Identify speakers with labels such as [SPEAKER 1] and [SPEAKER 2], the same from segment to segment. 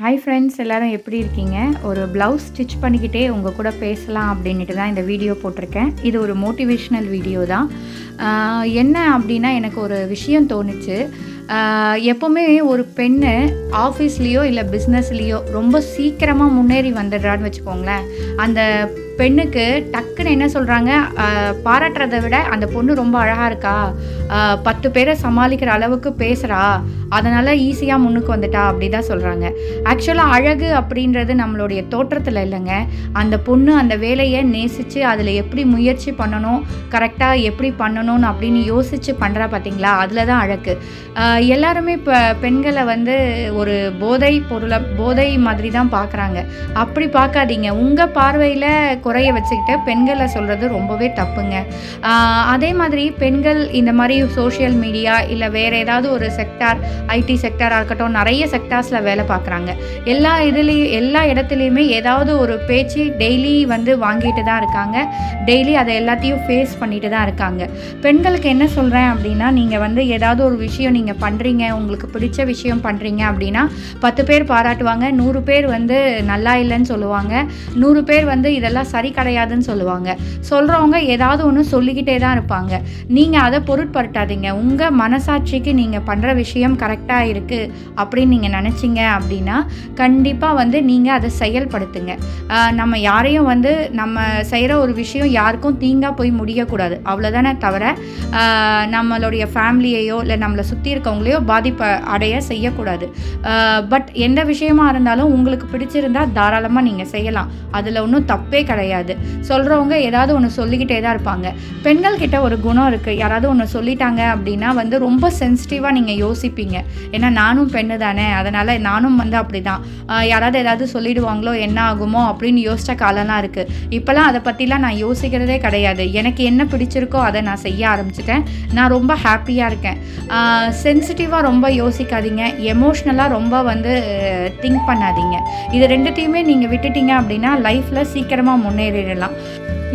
[SPEAKER 1] Hi friends எல்லோரும் எப்படி இருக்கீங்க? ஒரு ப்ளவுஸ் ஸ்டிச் பண்ணிக்கிட்டே உங்கள் கூட பேசலாம் அப்படின்ட்டு தான் இந்த வீடியோ போட்டிருக்கேன். இது ஒரு மோட்டிவேஷ்னல் வீடியோ தான். என்ன அப்படின்னா எனக்கு ஒரு விஷயம் தோணுச்சு. எப்போவுமே ஒரு பெண்ணு ஆஃபீஸ்லேயோ இல்லை பிஸ்னஸ்லேயோ ரொம்ப சீக்கிரமாக முன்னேறி வந்துடுறான்னு வச்சுக்கோங்களேன். அந்த பெண்ணுக்கு டக்குன்னு என்ன சொல்கிறாங்க பாராட்டுறதை விட அந்த பொண்ணு ரொம்ப அழகாக இருக்கா? பத்து பேரை சமாளிக்கிற அளவுக்கு பேசுகிறா அதனால் ஈஸியாக முன்னுக்கு வந்துட்டா அப்படி தான் சொல்கிறாங்க ஆக்சுவலாக அழகு அப்படின்றது நம்மளுடைய தோற்றத்தில் இல்லைங்க. அந்த பொண்ணு அந்த வேலையை நேசித்து அதில் எப்படி முயற்சி பண்ணணும் கரெக்டாக எப்படி பண்ணணும்னு அப்படின்னு யோசித்து பண்ணுறா பார்த்தீங்களா அதில் தான் அழகு எல்லாருமே இப்போ பெண்களை வந்து ஒரு போதை பொருளை போதை மாதிரி தான் பார்க்குறாங்க அப்படி பார்க்காதீங்க உங்கள் பார்வையில் குறைய வச்சுக்கிட்டு பெண்களை சொல்கிறது ரொம்பவே தப்புங்க. அதே மாதிரி பெண்கள் இந்த மாதிரி சோஷியல் மீடியா இல்லை வேறு ஏதாவது ஒரு செக்டார் ஐடி செக்டாராக இருக்கட்டும் நிறைய செக்டார்ஸில் வேலை பார்க்குறாங்க எல்லா இதுலேயும் எல்லா இடத்துலையுமே ஏதாவது ஒரு பேச்சு டெய்லி வந்து வாங்கிட்டு தான் இருக்காங்க. டெய்லி அதை எல்லாத்தையும் ஃபேஸ் பண்ணிட்டு தான் இருக்காங்க. பெண்களுக்கு என்ன சொல்கிறேன் அப்படின்னா நீங்கள் வந்து ஏதாவது ஒரு விஷயம் நீங்கள் பண்ணுறீங்க உங்களுக்கு பிடிச்ச விஷயம் பண்ணுறீங்க அப்படின்னா பத்து பேர் பாராட்டுவாங்க. நூறு பேர் வந்து நல்லா இல்லைன்னு சொல்லுவாங்க. நூறு பேர் வந்து இதெல்லாம் சரி கிடையாதுன்னு சொல்லுவாங்க. சொல்கிறவங்க ஏதாவது ஒன்று சொல்லிக்கிட்டே தான் இருப்பாங்க. நீங்கள் அதை பொருட்படுத்தாதீங்க. உங்கள் மனசாட்சிக்கு நீங்கள் பண்ணுற விஷயம் கரெக்டாக இருக்குது அப்படின்னு நீங்கள் நினச்சிங்க அப்படின்னா கண்டிப்பாக வந்து நீங்கள் அதை செயல்படுத்துங்க. நம்ம யாரையும் வந்து நம்ம செய்கிற ஒரு விஷயம் யாருக்கும் தீங்காக போய் முடியக்கூடாது. அவ்வளோதானே தவிர நம்மளுடைய ஃபேமிலியையோ இல்லை நம்மளை சுற்றி இருக்கவங்க இருக்கவங்களையோ பாதிப்பை அடைய செய்யக்கூடாது. பட் எந்த விஷயமா இருந்தாலும் உங்களுக்கு பிடிச்சிருந்தா தாராளமாக நீங்கள் செய்யலாம். அதில் ஒன்றும் தப்பே கிடையாது. சொல்கிறவங்க ஏதாவது ஒன்று சொல்லிக்கிட்டே தான் இருப்பாங்க. பெண்கள் கிட்ட ஒரு குணம் இருக்குது யாராவது ஒன்று சொல்லிட்டாங்க அப்படின்னா வந்து ரொம்ப சென்சிட்டிவாக நீங்கள் யோசிப்பீங்க. ஏன்னா நானும் பெண்ணு தானே. அதனால் நானும் வந்து அப்படி தான் யாராவது ஏதாவது சொல்லிடுவாங்களோ என்ன ஆகுமோ அப்படின்னு யோசித்த காலம்லாம் இருக்குது இப்போலாம் அதை பற்றிலாம் நான் யோசிக்கிறதே கிடையாது. எனக்கு என்ன பிடிச்சிருக்கோ அதை நான் செய்ய ஆரம்பிச்சிட்டேன். நான் ரொம்ப ஹாப்பியாக இருக்கேன். சென்ஸ் சென்சிட்டிவாக ரொம்ப யோசிக்காதீங்க. எமோஷ்னலாக ரொம்ப வந்து திங்க் பண்ணாதீங்க. இது ரெண்டுத்தையுமே நீங்கள் விட்டுட்டீங்க அப்படின்னா லைஃப்பில் சீக்கிரமாக முன்னேறிடலாம்.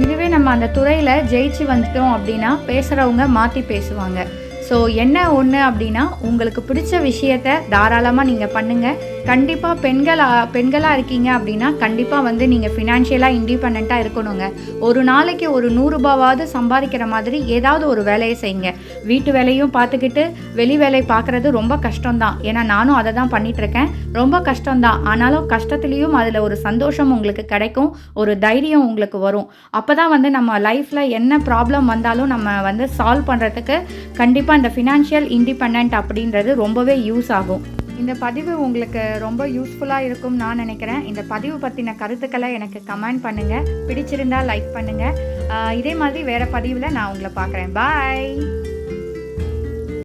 [SPEAKER 1] இதுவே நம்ம அந்த துறையில் ஜெயிச்சு வந்துட்டோம் அப்படின்னா பேசுகிறவங்க மாற்றி பேசுவாங்க. ஸோ என்ன ஒன்று அப்படின்னா உங்களுக்கு பிடிச்ச விஷயத்த தாராளமாக நீங்கள் பண்ணுங்கள் கண்டிப்பாக பெண்களாக பெண்களாக இருக்கீங்க அப்படின்னா கண்டிப்பாக வந்து நீங்கள் ஃபினான்ஷியலாக இண்டிபெண்ட்டாக இருக்கணுங்க. ஒரு நாளைக்கு ஒரு நூறுரூபாவாவது சம்பாதிக்கிற மாதிரி ஏதாவது ஒரு வேலையை செய்யுங்க. வீட்டு வேலையும் பார்த்துக்கிட்டு வெளி வேலை பார்க்குறது ரொம்ப கஷ்டம்தான். ஏன்னா நானும் அதை தான் பண்ணிகிட்ருக்கேன் ரொம்ப கஷ்டம்தான். ஆனாலும் கஷ்டத்துலேயும் அதில் ஒரு சந்தோஷம் உங்களுக்கு கிடைக்கும். ஒரு தைரியம் உங்களுக்கு வரும். அப்போ தான் வந்து நம்ம லைஃப்பில் என்ன ப்ராப்ளம் வந்தாலும் நம்ம வந்து சால்வ் பண்ணுறதுக்கு கண்டிப்பாக இந்த ஃபினான்ஷியல் இண்டிபெண்ட் அப்படின்றது ரொம்பவே யூஸ் ஆகும். இந்த பதிவு உங்களுக்கு ரொம்ப யூஸ்ஃபுல்லாக இருக்கும் நான் நினைக்கிறேன். இந்த பதிவு பற்றின கருத்துக்களை எனக்கு கமெண்ட் பண்ணுங்கள் பிடிச்சிருந்தா லைக் பண்ணுங்கள் இதே மாதிரி வேறு பதிவில் நான் உங்களை பார்க்குறேன். பாய்